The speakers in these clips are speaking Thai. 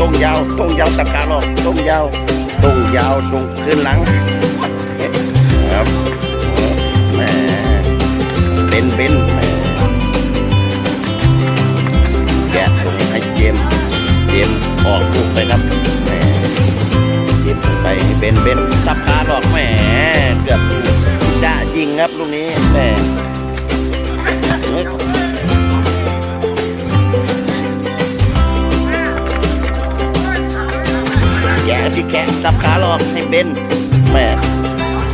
ตรงยาวตรงยาวตะการหรอกตรงยาวตรงยาวตรงขึ้นหลังครับแหมเป็นเป็นแหมแกะตรงให้เจมเจมออกลูกไปครับแหมเจมไปเป็นเป็นสับขาหรอกแหมเกือบจะยิงครับลูกนี้แหมะที่แกะสับขาหลอกให้เป็นแม่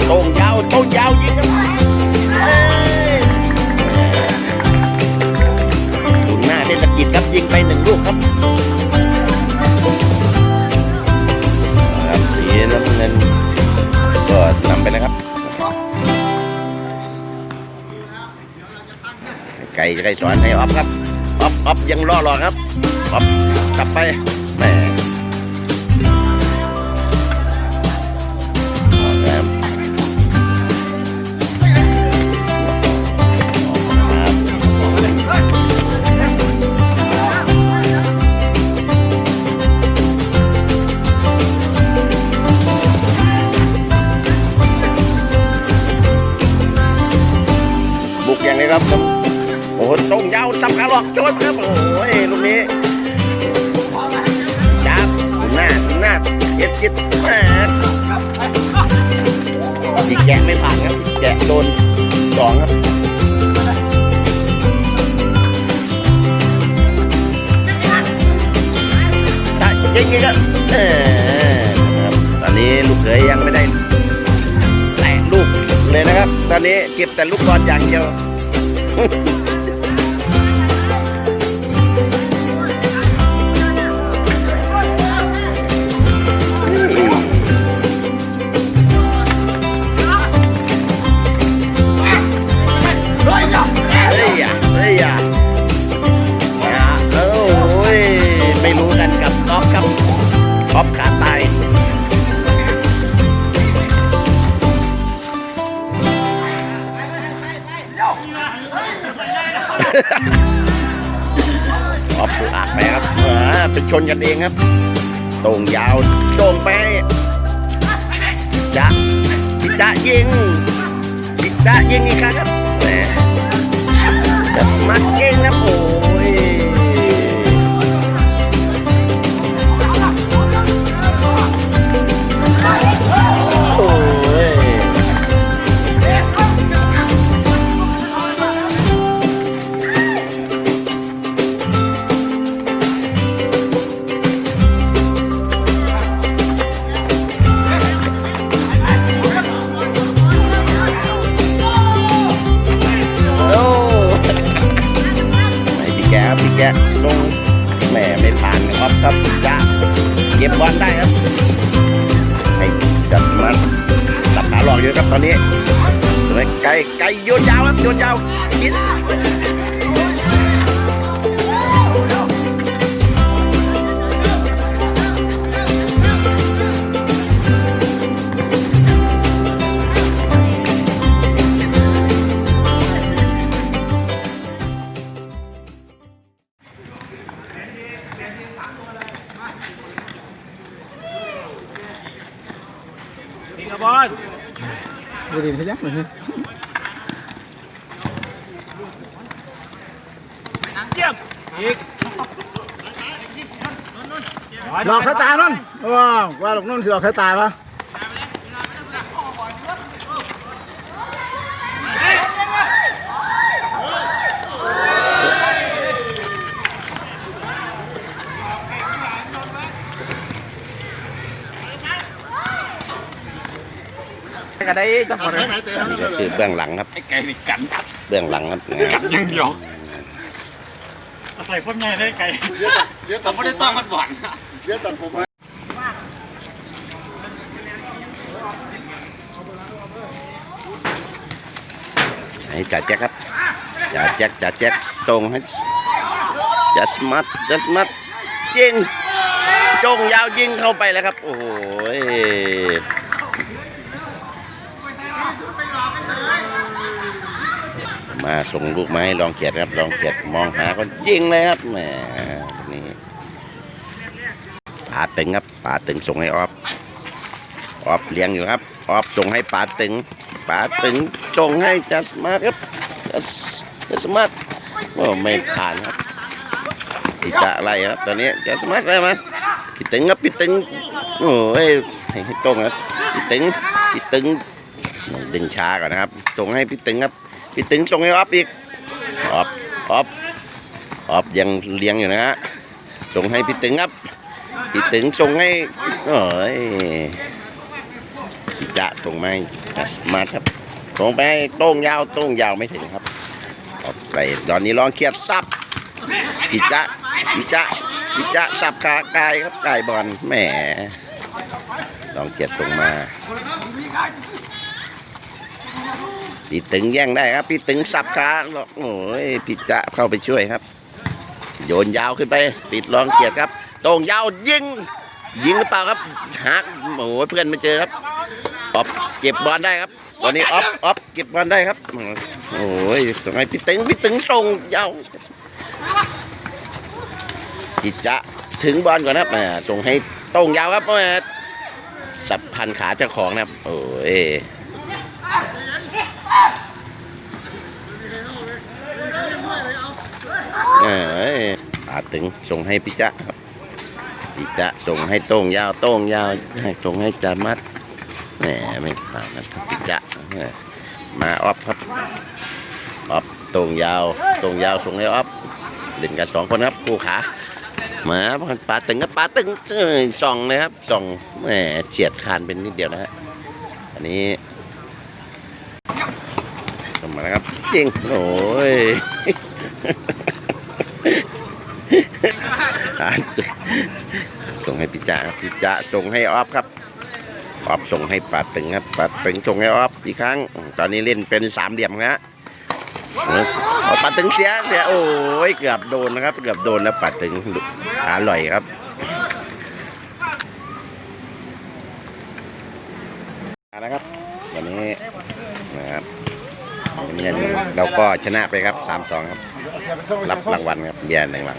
โต้งยาวโต้งยาวยิงกันเอ้ยดูหน้าเทศกิจครับยิงไปหนึ่งลูกครับครับสีน้ำเงินก็นำไปแล้วครับไก่ไก่สอนให้ออฟครับออฟออฟยังล่อหลอครับออฟกลับไปแหม่ อ้โหตรงยาวตับกระหลอกโจนครับโอ้โหลูกนี้จับหน้าหน้าเจ็ดจิตแหมที่แกะไม่ผ่านครับที่แกะโดนสองครับได้ยิงๆครับเออนะครับตอนนี้ลูกเขยยังไม่ได้แตะลูกเลยนะครับ ตอนนี้เก็บแต่ลูกบอลอย่างเดียว อบปูอัดไปครับอ่าเป็นชนกันเองครับตรงยาวตรงไปจะพิจะยิงปิดะยิงอีกครั้งครับแหมจะมัดเก่งนะโอ้ ไอ้พี่แกพี่แกลงแหมไม่ผ่านครับครับจะเก็บบอลได้ครับให้จัดมันตับขาหลอกอยู่ครับตอนนี้ไก่ไก่โยนยาวครับโยนยาวกิน บบอลบริเวณพยักเลยเยี่ยมอีกหลอกสายตานั่นว้าวว่าหลอกนั่นสิหลอกสายตาปะ ได้จังหวะนี่ก็คือเบื้องหลังครับ ไอ้ไก่นี่กันกัดเบื้องหลังครับกัดอย่างเดียว ใส่พ่นใหญ่ได้ไก่แต่ไม่ได้ต้องมันหวานนะเยอะตัดผมมาไอ้จ่าแจ็คครับจ่าแจ็คจ่าแจ็คตรงให้จัสมัดจัสมัดยิงจงยาวยิงเข้าไปแล้วครับ โอ้โห มาส่งลูกมาให้ลองเขียดครับ ลองเขียดมองหาคนยิงเลยครับแหมนี่ป๋าตึงครับป๋าตึงส่งให้ออฟออฟเลี้ยงอยู่ครับออฟส่งให้ป๋าตึงป๋าตึงส่งให้จัสมาร์ทครับจัสจัสมาร์ทโอ้ไม่ผ่านครับพี่จะอะไรครับตอนนี้จัสมาร์ทอะไรมาพี่ตึงครับพี่ตึงโอ้ยให้ให้ตรงครับพี่ตึงพี่ตึงดึงช้าก่อนนะครับส่งให้พี่ตึงครับ พี่ตึงส่งให้ออฟอีกออฟออฟออฟยังเลี้ยงอยู่นะฮะส่งให้พี่ตึงครับพี่ตึงส่งให้โอ้ยจะส่งมาให้จัสมาครับส่งไปให้โต้งยาวโต้งยาวไม่ถึงครับออกไปตอนนี้ลองเครียดซับพี่จะพี่จะพี่จะสับขากายครับกายบอลแหมลองเครียดส่งมา พี่ตึงแย่งได้ครับ พี่ตึงสับขาบอกโอ้ยพี่จะเข้าไปช่วยครับ โยนยาวขึ้นไป ติดรองเกียรติครับต่งยาวยิงยิงหรือเปล่าครับหักโอ้โหเพื่อนไม่เจอครับออฟเก็บบอลได้ครับตอนนี้ออฟออฟเก็บบอลได้ครับโอ้ยตรงไงพี่ตึงพี่ตึงตรงยาวจิจะถึงบอลก่อนครับอ่าตรงให้ตรงยาวครับแม่สับพันขาเจ้าของนะครับโอ้ย เอ้ยปาตึงส่งให้พี่จ๊ะพี่จ๊ะส่งให้โต้งยาวโต้งยาวส่งให้จามัดแหมไม่ผ่านนะครับพี่จ๊ะมาออฟครับออฟโต้งยาวโต้งยาวส่งให้ออฟเล่นกันสองคนครับคู่ขามาปาตึงครับปาตึงส่องเลยครับส่องแหมเฉียดคานเป็นนิดเดียวนะฮะอันนี้ เข้ามาแล้วครับ จริง โอ้ยส่งให้พิจ่าพิจ่าส่งให้ออฟครับออฟส่งให้ปัดตึงครับปัดตึงส่งให้ออฟอีกครั้ง ตอนนี้เล่นเป็นสามเหลี่ยมนะฮะเอาปัดตึงเสียเสียโอ้ยเกือบโดนนะครับ เกือบโดนแล้วปัดตึงอร่อยครับนะครับวันนี้นะครับ เงินเราก็ชนะไปครับสามสองครับ รับรางวัลครับเยร์หนึ่งรางวัล